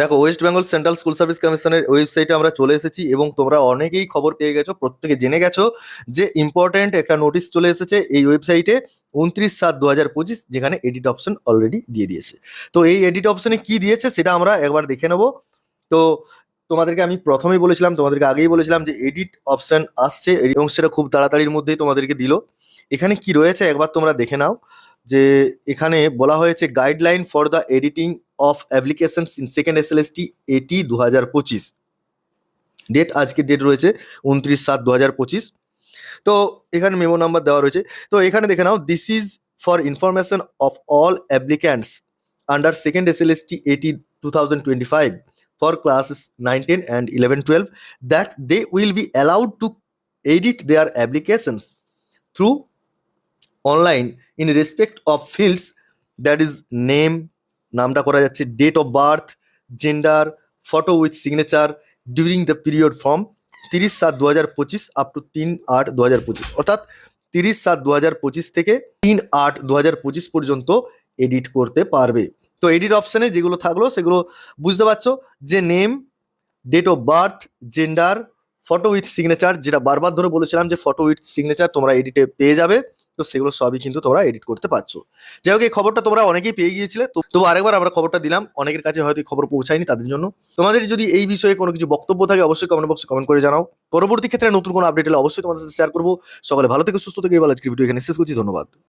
দেখো West Bengal Central School Service কমিশনের ওয়েবসাইটে আমরা চলে এসেছি এবং তোমরা অনেকেই খবর পেয়ে গেছো, প্রত্যেকে জেনে গেছো যে ইম্পর্ট্যান্ট একটা নোটিশ চলে এসেছে এই ওয়েবসাইটে উনত্রিশ সাত দু হাজার পঁচিশ, যেখানে এডিট অপশন অলরেডি দিয়ে দিয়েছে। তো এই এডিট অপশনে কি দিয়েছে সেটা আমরা একবার দেখে নেব। তো তোমাদেরকে আমি প্রথমেই বলেছিলাম, তোমাদেরকে আগেই বলেছিলাম যে এডিট অপশন আসছে এবং সেটা খুব তাড়াতাড়ির মধ্যেই তোমাদেরকে দিল। এখানে কি রয়েছে একবার তোমরা দেখে নাও যে এখানে বলা হয়েছে guideline for the editing of applications in second S L S T AT দু হাজার পঁচিশ ডেট আজকে ডেট রয়েছে উনত্রিশ সাত দু হাজার পঁচিশ তো এখানে মেমো নাম্বার দেওয়া রয়েছে। তো এখানে দেখে নাও this is for information of all applicants under second S L S T AT two thousand twenty five for classes nine ten and eleven twelve that they will be allowed to edit their applications through online in respect of fields that is name নামটা করা যাচ্ছে date of birth gender photo with signature during the period from তিরিশ সাত দু হাজার পঁচিশ up to তিন আট দু হাজার পঁচিশ। অর্থাৎ তিরিশ সাত দু হাজার পঁচিশ থেকে তিন আট দু হাজার পঁচিশ পর্যন্ত এডিট করতে পারবে। তো এডিট অপশানে যেগুলো থাকল সেগুলো বুঝতে পারছ? যে name date of birth gender photo with signature যেটা বারবার ধরে বলেছিলাম যে ফটো উইথ সিগনেচার তোমরা এডিটে পেয়ে যাবে। তো সেগুলো সবই কিন্তু তোমরা এডিট করতে পারছ। যাই হোক এই খবরটা তোমরা অনেকেই পেয়ে গিয়েছিলে। তো তবু আরেকবার আমরা খবরটা দিলাম। অনেকের কাছে হয়তো এই খবর পৌঁছায়নি তাদের জন্য। তোমাদের যদি এই বিষয়ে কোনো কিছু বক্তব্য থাকে, অবশ্যই কমেন্ট বক্সে কমেন্ট করে জানাও। পরবর্তী ক্ষেত্রে নতুন কোনো আপডেট হলে অবশ্যই তোমাদের সাথে শেয়ার করব। সকালে ভালো থেকে, সুস্থ থেকে। এবার আজকের ভিডিও এখানে শেষ করছি। ধন্যবাদ।